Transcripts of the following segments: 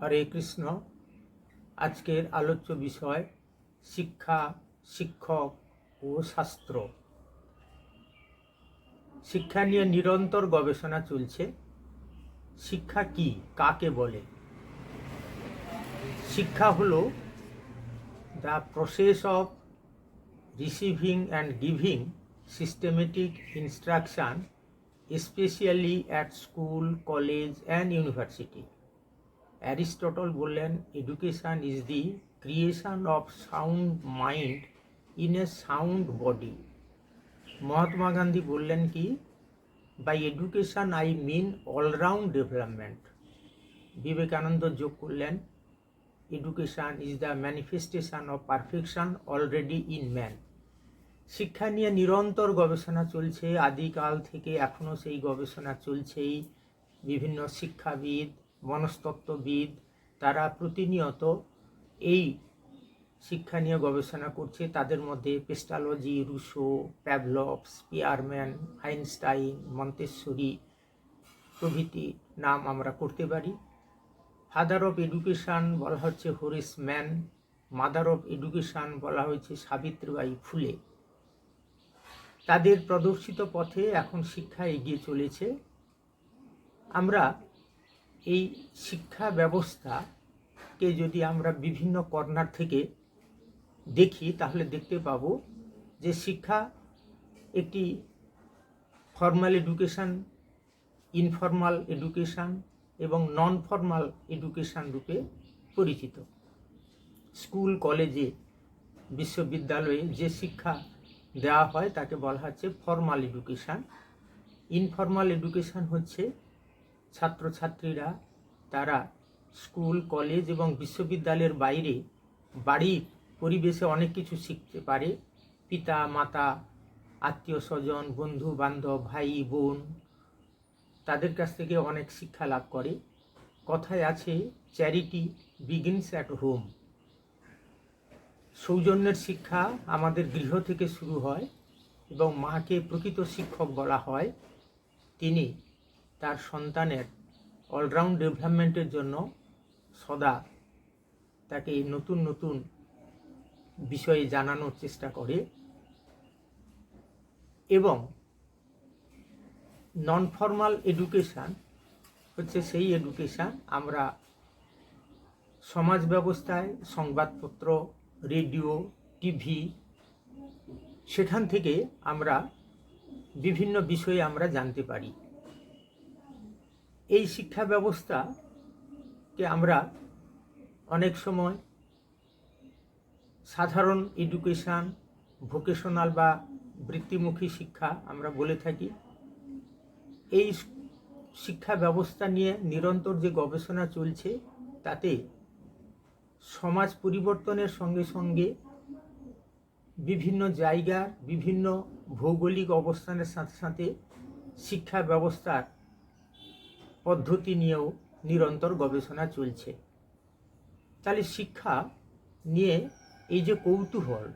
হরে কৃষ্ণ। আজকের আলোচ্য বিষয় শিক্ষা, শিক্ষক ও শাস্ত্র। শিক্ষা নিয়ে নিরন্তর গবেষণা চলছে। শিক্ষা কি, কাকে বলে? শিক্ষা হলো the process of receiving and giving systematic instruction, specially at school, college and university. Aristotle বললেন education is the creation of sound mind in a sound body Mahatma Gandhi বললেন কি by education I mean all round development Vivekananda যোগ করলেন education is the manifestation of perfection already in man শিক্ষা নিয়ে নিরন্তর গবেষণা চলছে, আদিকাল থেকে এখনও সেই গবেষণা চলছেই। বিভিন্ন শিক্ষাবিদ মনস্তত্ত্ববিদ, তারা প্রতিনিয়ত এই শিক্ষা নিয়ে গবেষণা করছে। তাদের মধ্যে Pestalozzi, Rousseau Pavlov Spearman, Einstein, Montessori প্রভৃতি নাম আমরা করতে পারি। ফাদার অফ এডুকেশান বলা হচ্ছে Horace Mann, mother of education বলা হয়েছে সাবিত্রীবাই ফুলে। তাদের প্রদর্শিত পথে এখন শিক্ষা এগিয়ে চলেছে। আমরা এই শিক্ষা ব্যবস্থাকে যদি আমরা বিভিন্ন কর্নার থেকে দেখি, তাহলে দেখতে পাব যে শিক্ষা একটি ফর্মাল এডুকেশান ইনফর্মাল এডুকেশান এবং নন ফর্মাল এডুকেশান রূপে পরিচিত। স্কুল, কলেজে, বিশ্ববিদ্যালয়ে যে শিক্ষা দেওয়া হয়, তাকে বলা হচ্ছে ফর্মাল এডুকেশান ইনফর্মাল এডুকেশান হচ্ছে ছাত্রছাত্রীরা তারা স্কুল, কলেজ এবং বিশ্ববিদ্যালয়ের বাইরে বাড়ির পরিবেশে অনেক কিছু শিখতে পারে। পিতা, মাতা, আত্মীয় স্বজন, বন্ধু, বান্ধব, ভাই, বোন তাদের কাছ থেকে অনেক শিক্ষা লাভ করে। কথায় আছে চ্যারিটি বিগিনস অ্যাট হোম সৌজন্যের শিক্ষা আমাদের গৃহ থেকে শুরু হয় এবং মাকে প্রকৃত শিক্ষক বলা হয়। তিনি তার সন্তানের অলরাউন্ড ডেভেলপমেন্টের জন্য সদা তাকে নতুন নতুন বিষয়ে জানানোর চেষ্টা করে এবং নন ফর্মাল এডুকেশান হচ্ছে সেই এডুকেশান আমরা সমাজ ব্যবস্থায় সংবাদপত্র রেডিও টিভি সেখান থেকে আমরা বিভিন্ন বিষয়ে আমরা জানতে পারি। এই শিক্ষা ব্যবস্থাকে আমরা অনেক সময় সাধারণ এডুকেশান ভোকেশনাল বা বৃত্তিমুখী শিক্ষা আমরা বলে থাকি। এই শিক্ষা ব্যবস্থা নিয়ে নিরন্তর যে গবেষণা চলছে, তাতে সমাজ পরিবর্তনের সঙ্গে সঙ্গে বিভিন্ন জায়গার বিভিন্ন ভৌগোলিক অবস্থানের সাথে সাথে শিক্ষা ব্যবস্থার পদ্ধতি নিয়েও নিরন্তর গবেষণা চলছে। তাহলে শিক্ষা নিয়ে এই যে কৌতূহল,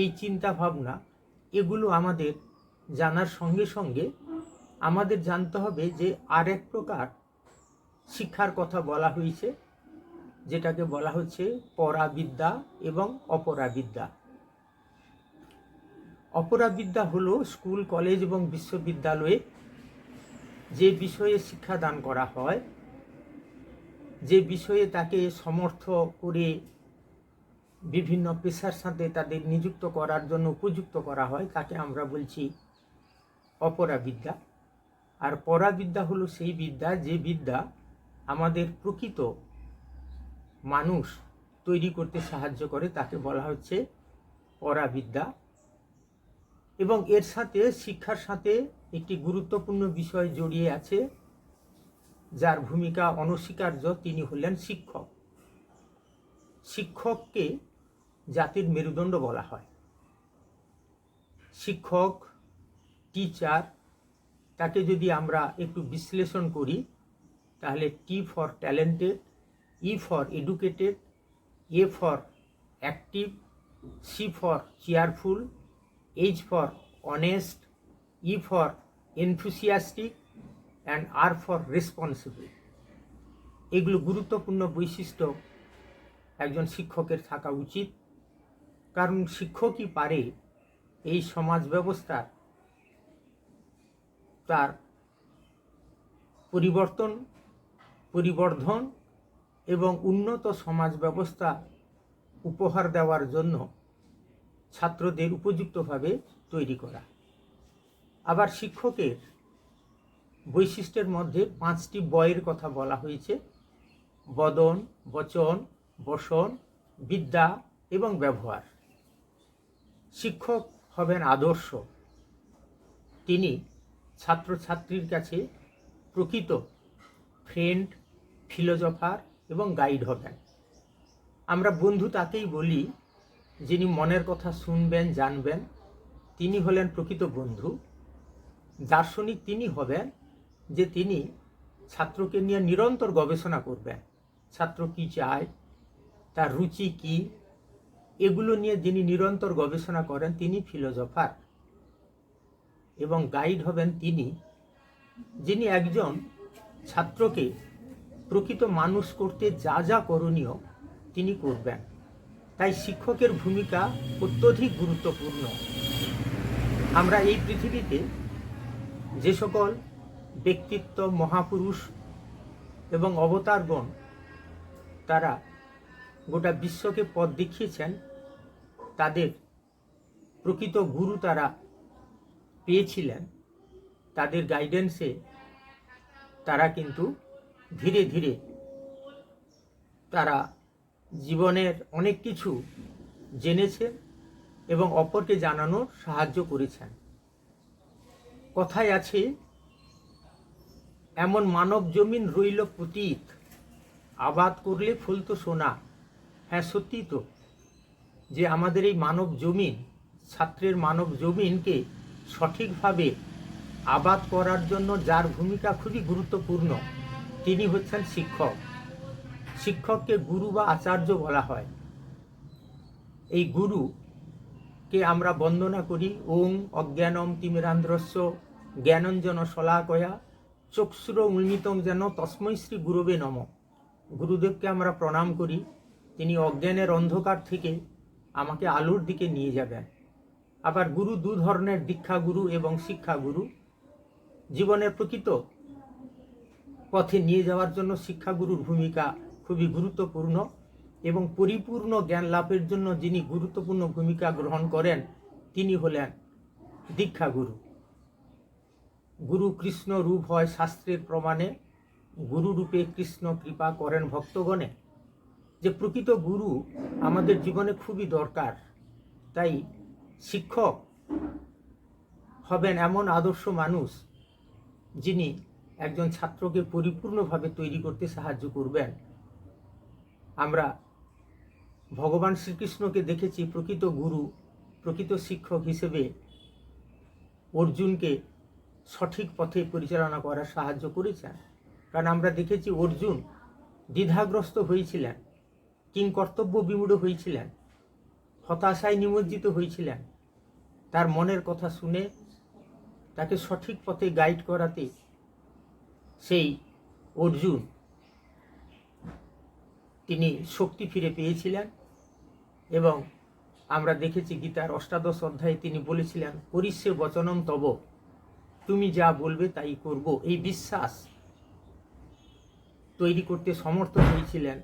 এই চিন্তা ভাবনা এগুলো আমাদের জানার সঙ্গে সঙ্গে আমাদের জানতে হবে যে আর এক প্রকার শিক্ষার কথা বলা হয়েছে, যেটাকে বলা হচ্ছে পরাবিদ্যা এবং অপরাবিদ্যা। অপরাবিদ্যা হলো স্কুল, কলেজ এবং বিশ্ববিদ্যালয়ে যে বিষয়ে শিক্ষাদান করা হয়, যে বিষয়ে তাকে সমর্থ করে বিভিন্ন পেশার সাথে তাদের নিযুক্ত করার জন্য উপযুক্ত করা হয়, তাকে আমরা বলছি অপরাবিদ্যা। আর পরাবিদ্যা হলো সেই বিদ্যা, যে বিদ্যা আমাদের প্রকৃত মানুষ তৈরি করতে সাহায্য করে, তাকে বলা হচ্ছে পরাবিদ্যা। এবং এর সাথে শিক্ষার সাথে একটি গুরুত্বপূর্ণ বিষয় জড়িয়ে আছে, যার ভূমিকা অনস্বীকার্য, তিনি হলেন শিক্ষক। শিক্ষককে জাতির মেরুদণ্ড বলা হয়। শিক্ষক, টিচার, তাকে যদি আমরা একটু বিশ্লেষণ করি, তাহলে T for talented, E for educated, A for active, C for cheerful H for honest, E for enthusiastic and R for responsible. এগুলো গুরুত্বপূর্ণ বৈশিষ্ট্য একজন শিক্ষকের থাকা উচিত কারণ শিক্ষকই পারে এই সমাজ ব্যবস্থার তার পরিবর্তন, পরিবর্ধন এবং উন্নত সমাজ ব্যবস্থা উপহার দেওয়ার জন্য ছাত্রদের উপযুক্তভাবে তৈরি করা আবার শিক্ষকের বৈশিষ্ট্যের মধ্যে পাঁচটি বয়ের কথা বলা হয়েছে। বদন, বচন, বসন, বিদ্যা এবং ব্যবহার। শিক্ষক হবেন আদর্শ। তিনি ছাত্রছাত্রীর কাছে প্রকৃত ফ্রেন্ড, ফিলোজফার এবং গাইড হবেন। আমরা বন্ধু তাকেই বলি যিনি মনের কথা শুনবেন, জানবেন। তিনি হলেন প্রকৃত বন্ধু। দার্শনিক তিনি হবেন যে তিনি ছাত্রকে নিয়ে নিরন্তর গবেষণা করবেন। ছাত্র কি চায়, তার রুচি কি, এগুলো নিয়ে যিনি নিরন্তর গবেষণা করেন তিনি ফিলোজফার এবং গাইড হবেন তিনি, যিনি একজন ছাত্রকে প্রকৃত মানুষ করতে যা যা করণীয় তিনি করবেন। তাই শিক্ষকের ভূমিকা অত্যধিক গুরুত্বপূর্ণ। আমরা এই পৃথিবীতে যে সকল ব্যক্তিত্ব, মহাপুরুষ এবং অবতারগণ তারা গোটা বিশ্বকে পথ দেখিয়েছেন, তাদের প্রকৃত গুরু তারা পেয়েছিলেন। তাদের গাইডেন্সে তারা কিন্তু ধীরে ধীরে তারা জীবনের অনেক কিছু জেনেছেন এবং অপরকে জানানোর সাহায্য করেছেন। কথায় আছে, এমন মানব জমিন রইল প্রতীক আবাদ করলে ফুলতো সোনা। হ্যাঁ সত্যি তো, যে আমাদের এই মানব জমিন, ছাত্রের মানব জমিনকে সঠিকভাবে আবাদ করার জন্য যার ভূমিকা খুবই গুরুত্বপূর্ণ, তিনি হচ্ছেন শিক্ষক। শিক্ষককে গুরু বা আচার্য বলা হয়। এই গুরুকে আমরা বন্দনা করি, ওং অজ্ঞানম তিমিরান্ধ্রস্য জ্ঞানঞ্জন শলাকয়া, চক্ষুর উন্মিতম যেন তস্মৈ শ্রী গুরুবে নম। গুরুদেবকে আমরা প্রণাম করি, তিনি অজ্ঞানের অন্ধকার থেকে আমাকে আলোর দিকে নিয়ে যাবেন। আবার গুরু দু ধরনের দীক্ষা গুরু এবং শিক্ষা গুরু জীবনের প্রকৃত পথে নিয়ে যাওয়ার জন্য শিক্ষাগুরুর ভূমিকা খুবই গুরুত্বপূর্ণ এবং পরিপূর্ণ জ্ঞান লাভের জন্য যিনি গুরুত্বপূর্ণ ভূমিকা গ্রহণ করেন, তিনি হলেন দীক্ষাগুরু। গুরু কৃষ্ণ রূপ হয় শাস্ত্রের প্রমাণে গুরু রূপে কৃষ্ণ কৃপা করেন ভক্তগণে। যে প্রকৃত গুরু আমাদের জীবনে খুবই দরকার, তাই শিক্ষক হবেন এমন আদর্শ মানুষ যিনি একজন ছাত্রকে পরিপূর্ণভাবে তৈরি করতে সাহায্য করবেন। আমরা ভগবান শ্রীকৃষ্ণকে দেখেছি প্রকৃত গুরু, প্রকৃত শিক্ষক হিসেবে অর্জুনকে সঠিক পথে পরিচালনা করার সাহায্য করেছেন। কারণ আমরা দেখেছি অর্জুন দ্বিধাগ্রস্ত হয়েছিলেন কিং কর্তব্য বিমূঢ় হয়েছিলেন, হতাশায় নিমজ্জিত হয়েছিলেন। তার মনের কথা শুনে তাকে সঠিক পথে গাইড করাতে সেই অর্জুন তিনি শক্তি ফিরে পেয়েছিলেন এবং আমরা দেখেছি গীতার অষ্টাদশ অধ্যায়ে তিনি বলেছিলেন পরিষ্যে বচনম তব। তুমি যা বলবে তাই করব। এই বিশ্বাস তৈরি করতে সমর্থ হয়েছিলেন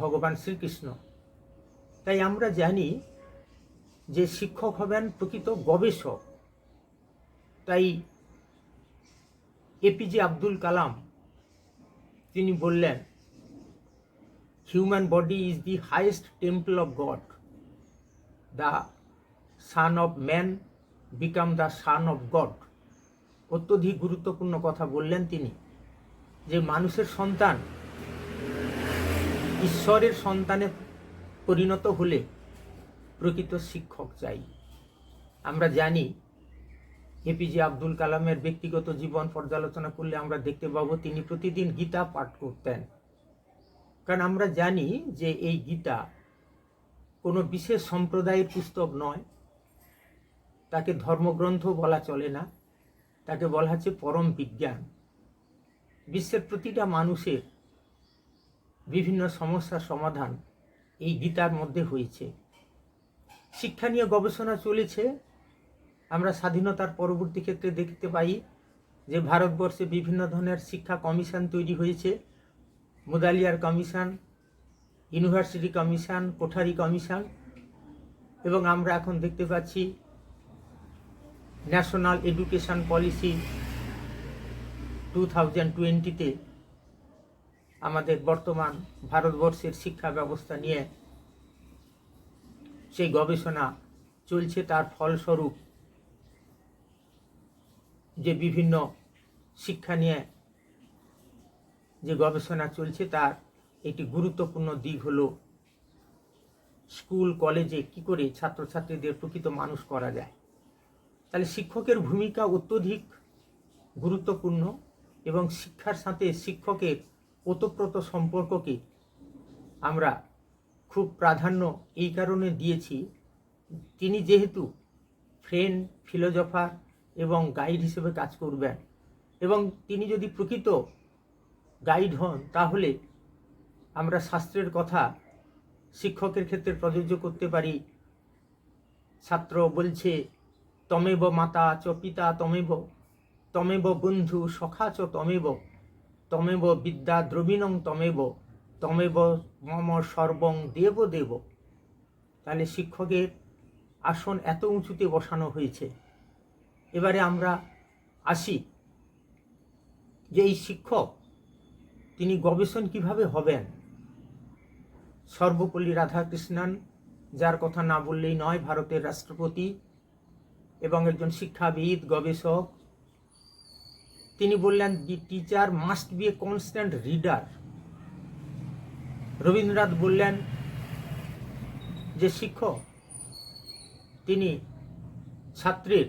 ভগবান শ্রীকৃষ্ণ। তাই আমরা জানি যে শিক্ষক হবেন প্রকৃত গবেষক। তাই এপিজে আব্দুল কালাম তিনি বললেন human body is the highest temple of God the son of man become the son of God অত্যধিক গুরুত্বপূর্ণ কথা বললেন তিনি, যে মানুষের সন্তান ঈশ্বরের সন্তানে পরিণত হলে প্রকৃত শিক্ষক চাই। আমরা জানি এপিজে আব্দুল কালামের ব্যক্তিগত জীবন পর্যালোচনা করলে আমরা দেখতে পাবো, তিনি প্রতিদিন গীতা পাঠ করতেন। কারণ আমরা জানি যে এই গীতা কোনো বিশেষ সম্প্রদায়ের পুস্তক নয় তাকে ধর্মগ্রন্থ বলা চলে না। তাকে বলা হচ্ছে পরম বিজ্ঞান। বিশ্বের প্রতিটা মানুষের বিভিন্ন সমস্যার সমাধান এই গীতার মধ্যে হয়েছে। শিক্ষা নিয়ে গবেষণা চলেছে। আমরা স্বাধীনতার পরবর্তী ক্ষেত্রে দেখতে পাই যে ভারতবর্ষে বিভিন্ন ধরনের শিক্ষা কমিশন তৈরি হয়েছে। Mudaliar commission, university commission, Kothari commission এবং আমরা এখন দেখতে পাচ্ছি national education policy two thousand টোয়েন্টিতে আমাদের বর্তমান ভারতবর্ষের শিক্ষা ব্যবস্থা নিয়ে সেই গবেষণা চলছে, তার ফলস্বরূপ যে বিভিন্ন শিক্ষা নিয়ে যে গবেষণা চলছে, তার একটি গুরুত্বপূর্ণ দিক হলো স্কুল, কলেজে কি করে ছাত্রছাত্রীদের প্রকৃত মানুষ করা যায়। তাহলে শিক্ষকের ভূমিকা অত্যধিক গুরুত্বপূর্ণ এবং শিক্ষার সাথে শিক্ষকের ওতপ্রোত সম্পর্ককে আমরা খুব প্রাধান্য এই কারণে দিয়েছি। তিনি যেহেতু ফ্রেন্ড ফিলোজফার এবং গাইড হিসেবে কাজ করবেন এবং তিনি যদি প্রকৃত গাইড হন, তাহলে আমরা শাস্ত্রের কথা শিক্ষকের ক্ষেত্রে প্রযোজ্য করতে পারি। ছাত্র বলছে তমেব মাতা চ পিতা তমেব তমেব বন্ধু সখা চ তমেব তমেব বিদ্যা দ্রবিণং তমেব তমেব মম সর্বং দেব দেব। তাহলে শিক্ষকের আসন এত উঁচুতে বসানো হয়েছে। এবারে আমরা আসি যে এই শিক্ষক তিনি গবেষণ কীভাবে হবেন? সর্বপল্লী রাধাকৃষ্ণন, যার কথা না বললেই নয়, ভারতের রাষ্ট্রপতি এবং একজন শিক্ষাবিদ, গবেষক। তিনি বললেন the teacher must be a constant reader Rabindranath বললেন যে, শিক্ষক, তিনি ছাত্রের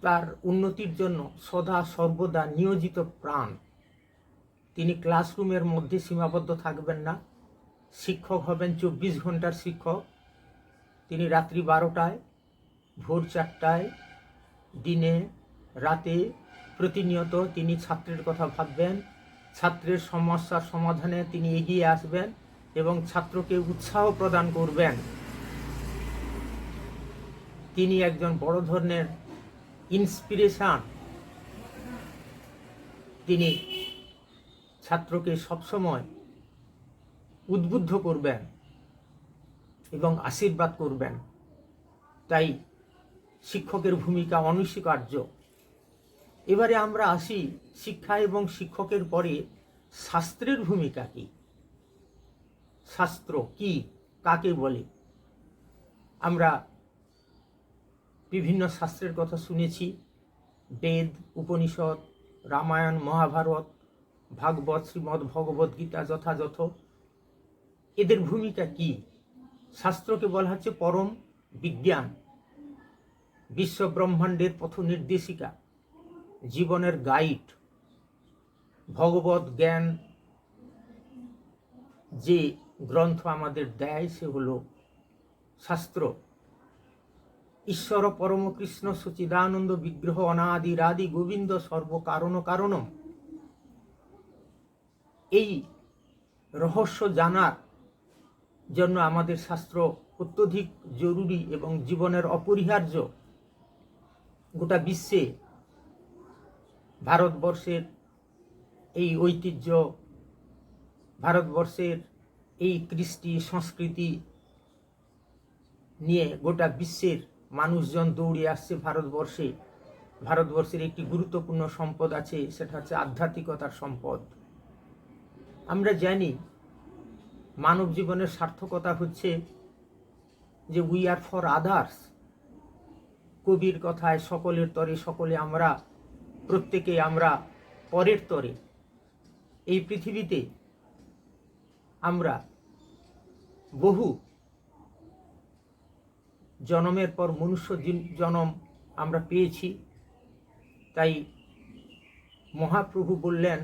তার উন্নতির জন্য সদা সর্বদা নিয়োজিত প্রাণ। তিনি ক্লাসরুমের মধ্যে সীমাবদ্ধ থাকবেন না। শিক্ষক হবেন চব্বিশ ঘণ্টার শিক্ষক। তিনি রাত্রি বারোটায় ভোর চারটায় দিনে রাতে প্রতিনিয়ত তিনি ছাত্রের কথা ভাববেন, ছাত্রের সমস্যার সমাধানে তিনি এগিয়ে আসবেন এবং ছাত্রকে উৎসাহ প্রদান করবেন। তিনি একজন বড় ধরনের ইন্সপিরেশান তিনি ছাত্রকে সবসময় উদ্বুদ্ধ করবেন এবং আশীর্বাদ করবেন। তাই শিক্ষকের ভূমিকা অনস্বীকার্য। এবারে আমরা আসি শিক্ষা এবং শিক্ষকের পরে শাস্ত্রের ভূমিকা কি? শাস্ত্র কি? কাকে বলে? আমরা বিভিন্ন শাস্ত্রের কথা শুনেছি। বেদ, উপনিষদ, রামায়ণ, মহাভারত, ভাগবত, শ্রীমদ্ ভগবত গীতা যথাযথ। এদের ভূমিকা কি? শাস্ত্রকে বলা হচ্ছে পরম বিজ্ঞান। বিশ্ব ব্রহ্মাণ্ডের পথ নির্দেশিকা, জীবনের গাইড ভগবত জ্ঞান। যে গ্রন্থ আমাদের দেয় সে হল শাস্ত্র। ঈশ্বর পরম কৃষ্ণ সচিদানন্দ বিগ্রহ অনাদি রাদি গোবিন্দ সর্ব কারণ এই রহস্য জানার জন্য আমাদের শাস্ত্র অত্যধিক জরুরি এবং জীবনের অপরিহার্য। গোটা বিশ্বে ভারতবর্ষের এই ঐতিহ্য, ভারতবর্ষের এই কৃষ্টি সংস্কৃতি নিয়ে গোটা বিশ্বের মানুষজন দৌড়ে আসছে ভারতবর্ষে। ভারতবর্ষের একটি গুরুত্বপূর্ণ সম্পদ আছে, সেটা হচ্ছে আধ্যাত্মিকতার সম্পদ। আমরা জানি মানব জীবনের সার্থকতা হচ্ছে যে উই আর ফর আদার্স কবির কথায় সকলের তরে সকলে আমরা প্রত্যেকে আমরা পরের তরে। এই পৃথিবীতে আমরা বহু জনমের পর মনুষ্য জনম আমরা পেয়েছি। তাই মহাপ্রভু বললেন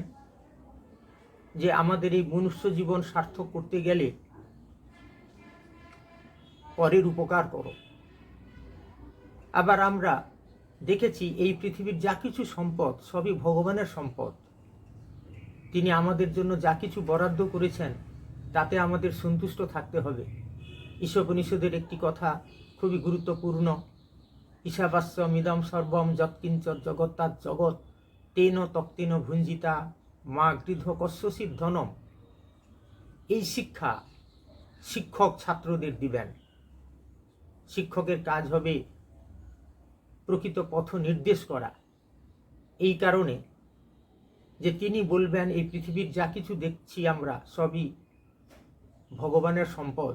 যে, আমাদের এই মনুষ্য জীবন সার্থক করতে গেলে পরের উপকার করো। আবার আমরা দেখেছি এই পৃথিবীর যা কিছু সম্পদ, সবই ভগবানের সম্পদ। তিনি আমাদের জন্য যা কিছু বরাদ্দ করেছেন, তাতে আমাদের সন্তুষ্ট থাকতে হবে। ঈশোপনিষদের একটি কথা খুবই গুরুত্বপূর্ণ। ঈশাবাস্য মিদম সর্বম যৎকিঞ্চ জগত্তার জগৎ, তেন তক্তিন ভুঞ্জিতা মা গৃধ কস্যসির ধনম। এই শিক্ষা শিক্ষক ছাত্রদের দিবেন। শিক্ষকের কাজ হবে প্রকৃত পথ নির্দেশ করা। এই কারণে যে তিনি বলবেন, এই পৃথিবীর যা কিছু দেখছি আমরা, সবই ভগবানের সম্পদ।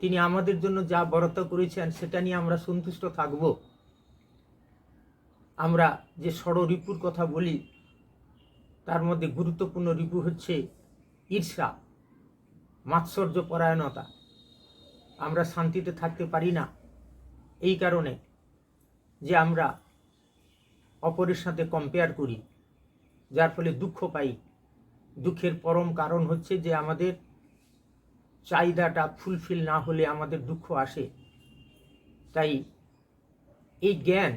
তিনি আমাদের জন্য যা বরাদ্দ করেছেন, সেটা নিয়ে আমরা সন্তুষ্ট থাকব। আমরা যে ষড় রিপুর কথা বলি, তার মধ্যে গুরুত্বপূর্ণ রিপু হচ্ছে ঈর্ষা মাৎসর্য পরায়ণতা আমরা শান্তিতে থাকতে পারি না। এই কারণে যে আমরা অপরের সাথে কম্পেয়ার করি, যার ফলে দুঃখ পাই। দুঃখের পরম কারণ হচ্ছে যে আমাদের চাহিদাটা ফুলফিল না হলে আমাদের দুঃখ আসে। তাই এই জ্ঞান,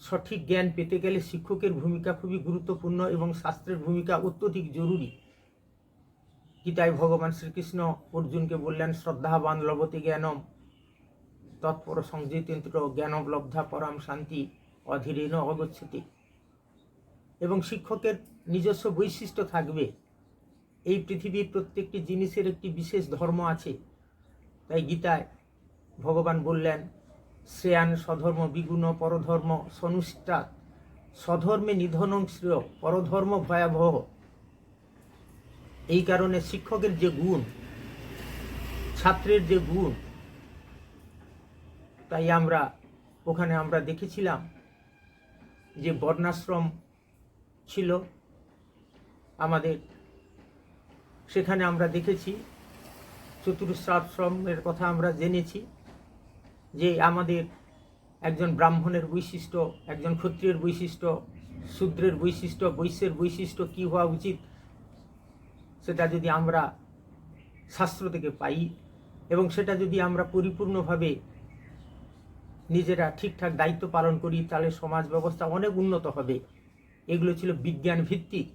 সঠিক জ্ঞান পেতে গেলে শিক্ষকের ভূমিকা খুবই গুরুত্বপূর্ণ এবং শাস্ত্রের ভূমিকা অত্যধিক জরুরি। গীতায় ভগবান শ্রীকৃষ্ণ অর্জুনকে বললেন, শ্রদ্ধাবান লবতে জ্ঞানম। তৎপর সংযিতেন্দ্র জ্ঞানবলব্ধা পরাম শান্তি অধীরেণ অগচ্ছতি এবং শিক্ষকের নিজস্ব বৈশিষ্ট্য থাকবে। এই পৃথিবীর প্রত্যেকটি জিনিসের একটি বিশেষ ধর্ম আছে। তাই গীতায় ভগবান বললেন, শ্রেয়ান স্বধর্ম বিগুণ পরধর্ম সনুষ্ঠা, স্বধর্মে নিধনং শ্রেয় পরধর্ম ভয়াবহ। এই কারণে শিক্ষকের যে গুণ, ছাত্রের যে গুণ তাই আমরা ওখানে আমরা দেখেছিলাম যে বর্ণাশ্রম ছিল আমাদের। সেখানে আমরা দেখেছি চতুর্শ্রাশ্রমের কথা আমরা জেনেছি যে আমাদের একজন ব্রাহ্মণের বৈশিষ্ট্য, একজন ক্ষত্রিয়ের বৈশিষ্ট্য, শূদ্রের বৈশিষ্ট্য, বৈশ্যের বৈশিষ্ট্য কী হওয়া উচিত সেটা যদি আমরা শাস্ত্র থেকে পাই এবং সেটা যদি আমরা পরিপূর্ণভাবে নিজেরা ঠিকঠাক দায়িত্ব পালন করি, তাহলে সমাজ ব্যবস্থা অনেক উন্নত হবে। এগুলো ছিল বিজ্ঞান ভিত্তিক।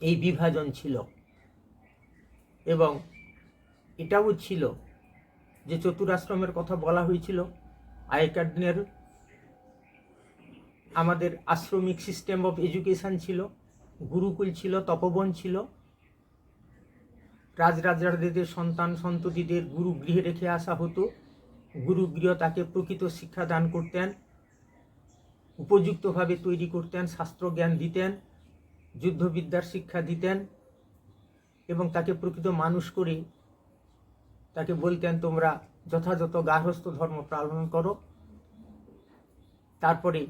এই বিভাজন ছিল। এবং এটাও ছিল যে চতুরাশ্রমের কথা বলা হয়েছিল। আগেকার দিনের আমাদের আশ্রমিক সিস্টেম অফ এডুকেশন ছিল, গুরুকুল ছিল, তপবন ছিল। রাজরাজাদের সন্তান সন্ততিদের গুরু গৃহে রেখে আসা হতো। গুরু গৃহ তাকে প্রকৃত শিক্ষা দান করতেন, উপযুক্তভাবে তৈরি করতেন শাস্ত্র জ্ঞান দিতেন, যুদ্ধবিদ্যার শিক্ষা দিতেন এবং তাকে প্রকৃত মানুষ করে তাকে বলতেন, তোমরা যথাযথ গার্হস্থ ধর্ম পালন করো। তারপরে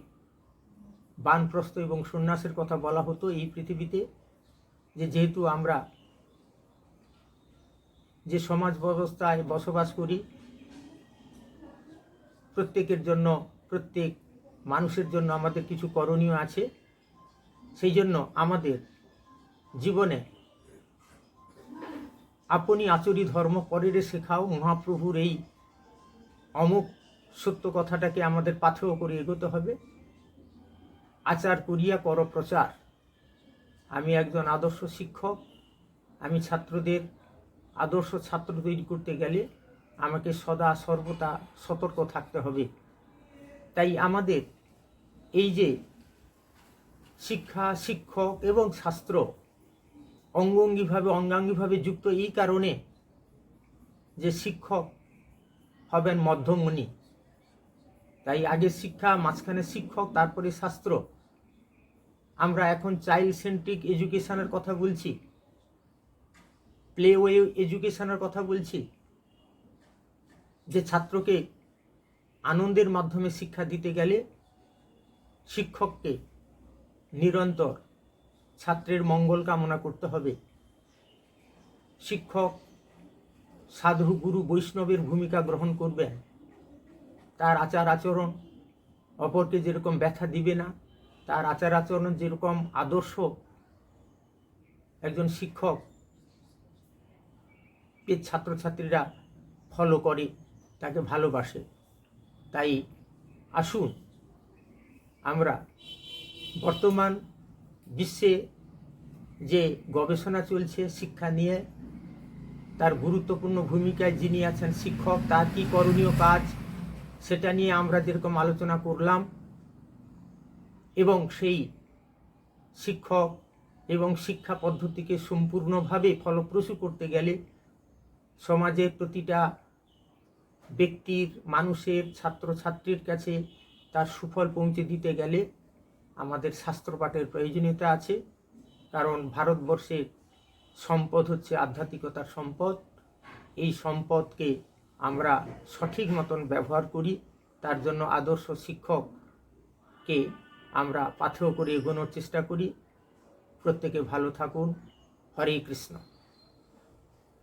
বানপ্রস্থ এবং সন্ন্যাসের কথা বলা হতো এই পৃথিবীতে যে যেহেতু আমরা যে সমাজ ব্যবস্থায় বসবাস করি প্রত্যেকের জন্য, প্রত্যেক মানুষের জন্য আমাদের কিছু করণীয় আছে। সেই জন্য আমাদের জীবনে আপনি আচরি ধর্ম পরেরে শেখাও, মহাপ্রভুর এই অমুক সত্য কথাটাকে আমাদের পাথেয় করে এগোতে হবে। আচার করিয়া কর প্রচার। আমি একজন আদর্শ শিক্ষক, আমি ছাত্রদের, আদর্শ ছাত্র তৈরি করতে গেলে আমাকে সদা সর্বদা সতর্ক থাকতে হবে। তাই আমাদের এই যে শিক্ষা, শিক্ষক এবং শাস্ত্র অঙ্গঙ্গিভাবে, অঙ্গাঙ্গিভাবে যুক্ত এই কারণে যে শিক্ষক হবেন মধ্যমণি, তাই আগে শিক্ষা, মাঝখানে শিক্ষক, তারপরে শাস্ত্র। আমরা এখন চাইল্ড সেন্ট্রিক এডুকেশনের কথা বলছি প্লে ওয়ে এডুকেশনের কথা বলছি। যে ছাত্রকে আনন্দের মাধ্যমে শিক্ষা দিতে গেলে শিক্ষককে নিরন্তর ছাত্রের মঙ্গল কামনা করতে হবে। শিক্ষক, সাধু গুরু বৈষ্ণবের ভূমিকা গ্রহণ করবেন। তার আচার আচরণ, অপরকে যেরকম ব্যথা দিবে না, তার আচার আচরণ যেরকম আদর্শ একজন শিক্ষক ছাত্রছাত্রীরা ফলো করে। তাকে ভালোবাসে। তাই আসুন আমরা বর্তমান বিশ্বে যে গবেষণা চলছে, শিক্ষা নিয়ে, তার গুরুত্বপূর্ণ ভূমিকায় যিনি আছেন শিক্ষক, তার কী করণীয় কাজ, সেটা নিয়ে আমরা যেরকম আলোচনা করলাম, এবং সেই শিক্ষক এবং শিক্ষা পদ্ধতিকে সম্পূর্ণভাবে ফলপ্রসূ করতে গেলে সমাজের প্রতিটা ব্যক্তির, মানুষের, ছাত্রছাত্রীর কাছে তার সুফল পৌঁছে দিতে গেলে আমাদের শাস্ত্রপাঠের প্রয়োজনীয়তা আছে। কারণ ভারতবর্ষের সম্পদ হচ্ছে আধ্যাত্মিকতার সম্পদ। এই সম্পদকে আমরা সঠিক মতন ব্যবহার করি। তার জন্য আদর্শ শিক্ষককে আমরা পাথেয় করে এগোনোর চেষ্টা করি। প্রত্যেকে ভালো থাকুন। হরে কৃষ্ণ।